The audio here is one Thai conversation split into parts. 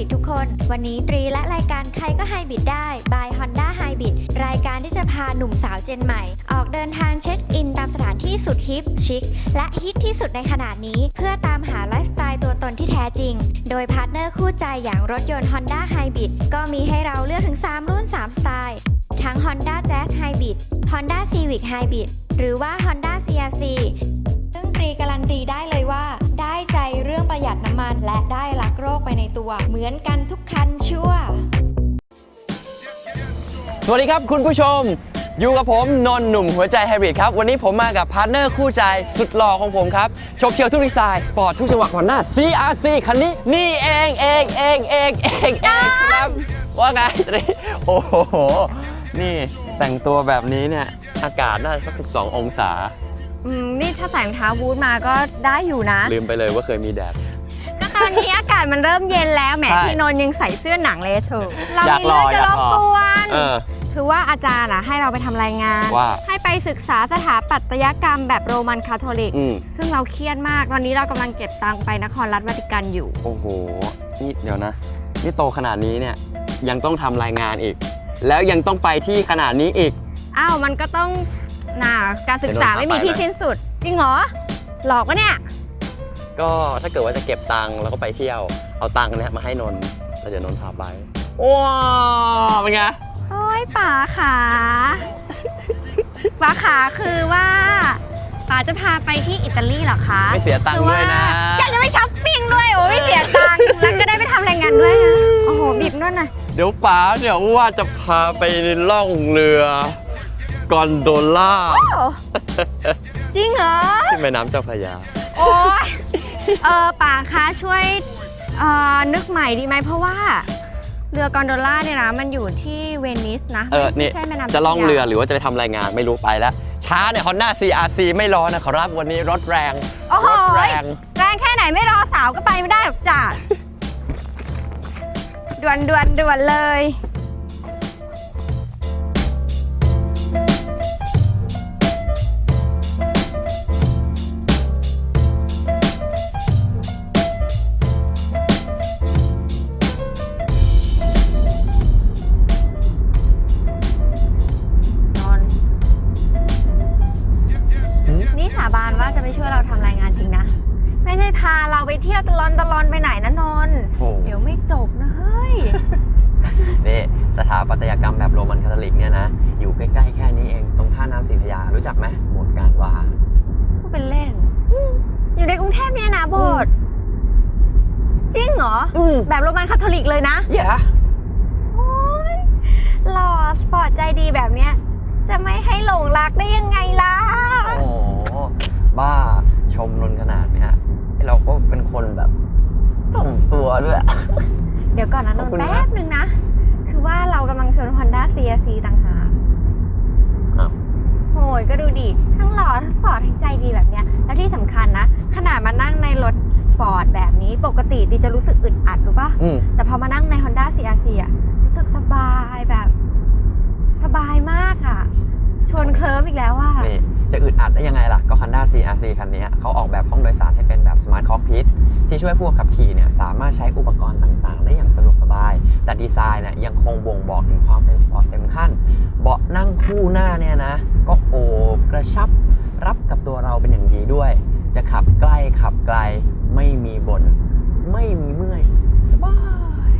บิดทุกคน วันนี้ตรีและรายการใครก็ไฮบิดได้ by Honda Hybrid รายการที่จะพาหนุ่มสาวเจนใหม่ ออกเดินทางเช็คอินตามสถานที่สุดฮิปชิค และฮิตที่สุดในขณะนี้ เพื่อตามหาไลฟ์สไตล์ตัวตนที่แท้จริง โดยพาร์ทเนอร์คู่ใจอย่างรถยนต์ Honda Hybrid ก็มีให้เราเลือกถึง 3 รุ่น 3 สไตล์ ทั้ง Honda Jazz Hybrid Honda Civic Hybrid หรือว่า Honda CRC รีการันตีได้เลยว่า ได้ใจเรื่องประหยัดน้ำมันและได้รักโรคไปในตัว เหมือนกันทุกคันชัวสวัสดีครับคุณผู้ชม อยู่กับผมนนท์หนุ่มหัวใจไฮบริดครับ วันนี้ผมมากับพาร์ทเนอร์คู่ใจสุดหล่อของผมครับชคเชียวทุกดีไซน์สปอร์ตทุกจังหวะก่อนหน้า CRC คันนี้นี่เองเองเองเองเองเองครับ ว่าไงตรีโอ้โห นี่แต่งตัวแบบนี้เนี่ย อากาศน่าจะสัก12องศา อืมนี่ถ้าใส่รองเท้าบูทมาก็ได้อยู่นะ ลืมไปเลยว่าเคยมีแดดก็ตอนนี้อากาศมันเริ่มเย็นแล้วแหมใช่พี่นนท์ยังใส่เสื้อหนังเลยเถอะเราอยากมีเรื่องรอจะอยารกบรอกวน เออ คือว่าอาจารย์อะให้เราไปทำรายงาน ว่า ให้ไปศึกษาสถาปัตยกรรมแบบโรมันคาทอลิก อืมซึ่งเราเครียดมาก ตอนนี้เรากำลังเก็บตังค์ไปนครรัฐวาติกันอยู่ โอ้โห นี่เดี๋ยวนะ นี่โตขนาดนี้เนี่ย ยังต้องทำรายงานอีก แล้วยังต้องไปที่ขนาดนี้อีก อ้าว มันก็ต้อง น่าการศึกษาเดี๋ยวโดนไม่มีที่พาไปสิ้นสุด จริงเหรอ หลอกวะเนี่ย ก็ถ้าเกิดว่าจะเก็บตังค์แล้วก็ไปเที่ยว เอาตังค์เนี่ยมาให้นนท์แล้วเดี๋ยวนนท์พาไปว้าวเป็นไง โอ้ยป๋าขาป๋าขาคือว่าป๋าจะพาไปที่อิตาลีเหรอคะไม่เสียตังค์คือด้วยนะอยากจะไปช้อปปิ้งด้วยโอ้ไม่เสียตังค์แล้วก็ได้ไปทำรายงานด้วยนะโอ้โหบีบนวดหน่อย เดี๋ยวป๋าเดี๋ยวว่าจะพาไปล่องเรือ กอนโดล่าโอ้จริงเหรอ ที่แม่น้ำเจ้าพระยา โอ้ยเออป๋าคะช่วยเอ่อนึกใหม่ดีไหมเพราะว่า เรือกอนโดล่าเนี่ยนะมันอยู่ที่เวนิสนะเออนี่ไม่ใช่แม่น้ำจะล่องจ้าพยาเรือหรือว่าจะไปทำรายงานไม่รู้ไปแล้ว ช้าเนี่ยฮอนด้า CRC ไม่รอนะครับวันนี้รถแรง โอ้โหรถแรง แรงแค่ไหนไม่รอสาวก็ไปไม่ได้หรอกจ้ะด่วนด่วนด่วนเลยานว่าจะไปช่วยเราทำรายงานจริงนะ ไม่ใช่พาเราไปเที่ยวตลอนตลอนไปไหนนะนนท์โอ้เดี๋ยวไม่จบนะเฮ้ย นี่สถาปัตยกรรมแบบโรมันคาทอลิกเนี่ยนะ อยู่ใกล้ๆแค่นี้เองตรงท่าน้ำสีพระยารู้จักไหมโบสถ์การวาพูดเป็นเล่นอืมอยู่ในกรุงเทพเนี่ยนะโบสถ์จริงเหรอ อืมแบบโรมันคาทอลิกเลยนะ อย่าโอ้ยหล่อสปอร์ตใจดีแบบเนี้ย จะไม่ให้หลงรักได้ยังไงล่ะ โอ้โห บ้าชมนนขนาดเนี้ยเราก็เป็นคนแบบส่งตัวด้วย เดี๋ยวก่อนนะนขอบนคุณท์นะแป๊บนึงนะ คือว่าเรากำลังชน Honda CRC ต่างหากอ้าวโอ้ยก็ดูดิทั้งหล่อทั้งสปอร์ตทั้งใจดีแบบเนี้ย แล้วที่สำคัญนะ ขนาดมานั่งในรถสปอร์ตแบบนี้ปกติดีจะรู้สึกอึดอัดรู้ปะอืมแต่พอมานั่งใน Honda CRC อะรู้สึกสบายแบบ สบายมากอะชนเคลิ้มอีกแล้วอะนี่จะอึดอัดได้ยังไง ล่ะก็ Honda CRC คันนี้เขาออกแบบห้องโดยสารให้เป็นแบบ Smart Cockpit ที่ช่วยผู้ขับขี่เนี่ยสามารถใช้อุปกรณ์ต่างๆ ได้อย่างสะดวกสบาย แต่ดีไซน์เนี่ยยังคงบ่งบอกถึงความเป็นสปอร์ตเต็มขั้น เบาะนั่งคู่หน้าเนี่ยนะ ก็โอบกระชับรับกับตัวเราเป็นอย่างดีด้วย จะขับใกล้ขับไกลไม่มีบน่นไม่มีเมื่อยสบาย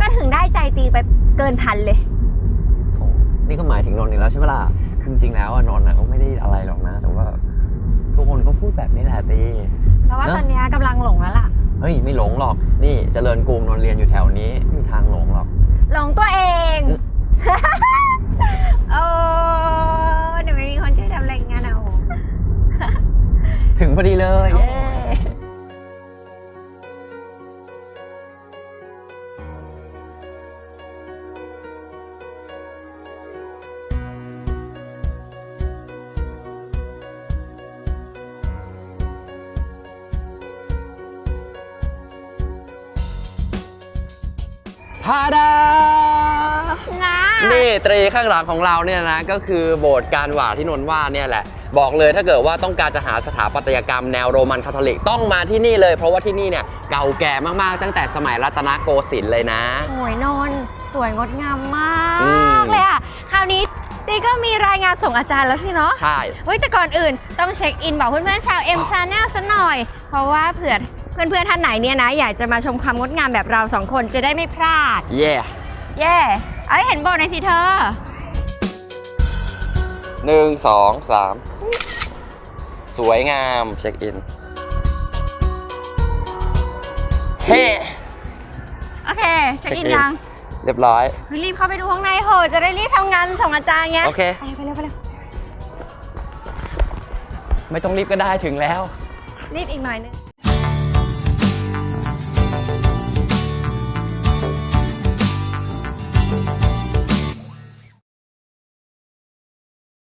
ก็ถึงได้ใจตีไปเกินพันเลยโถนี่ก็หมายถึงนนท์อีกแล้วใช่ไหมล่ะ คือจริงๆแล้วอะนนท์อะก็ไม่ได้อะไรหรอกนะ หลงหรอก นี่เจริญกรุงนนท์เรียนอยู่แถวนี้ไม่มีทางหลงหรอก หลงตัวเองอืมโอ้เดี๋ยวไม่มีคนช่วยทำรายงานเอา ถึงพอดีเล พาดานะนี่ตรีข้างหลังของเราเนี่ยนะก็คือโบสถ์การหว่าที่นนท์ว่าเนี่ยแหละ บอกเลยถ้าเกิดว่าต้องการจะหาสถาปัตยกรรมแนวโรมันคาทอลิกต้องมาที่นี่เลย เพราะว่าที่นี่เนี่ยเก่าแก่มากๆ ตั้งแต่สมัยรัตนโกสินทร์เลยนะโอ้ยนนท์สวยงดงามมาอืมกเลยอะคราวนี้ตีก็มีรายงานส่งอาจารย์แล้วสิเนาะใช่เฮ้ยแต่ก่อนอื่นต้องเช็คอินบอกเพื่อนๆชาว M Channel ซะหน่อย เพราะว่าเผื่อ เพื่อนๆท่านไหนเนี่ยนะอยากจะมาชมความงดงามแบบเราสองคนจะได้ไม่พลาด เย่เย่เอ้ยเห็นโบในอยสิเธอ หนึ่งสองสามสวยงามเช็คอิน เฮ้โอเคเช็คอินเช็คอินยังเรียบร้อย เฮ้ยรีบเข้าไปดูข้างในเหอะจะได้รีบทำงานส่งอาจารย์ไงโอเค ไปไปเร็วไปเร็วไม่ต้องรีบก็ได้ถึงแล้ว รีบอีกหน่อยนึง Bye.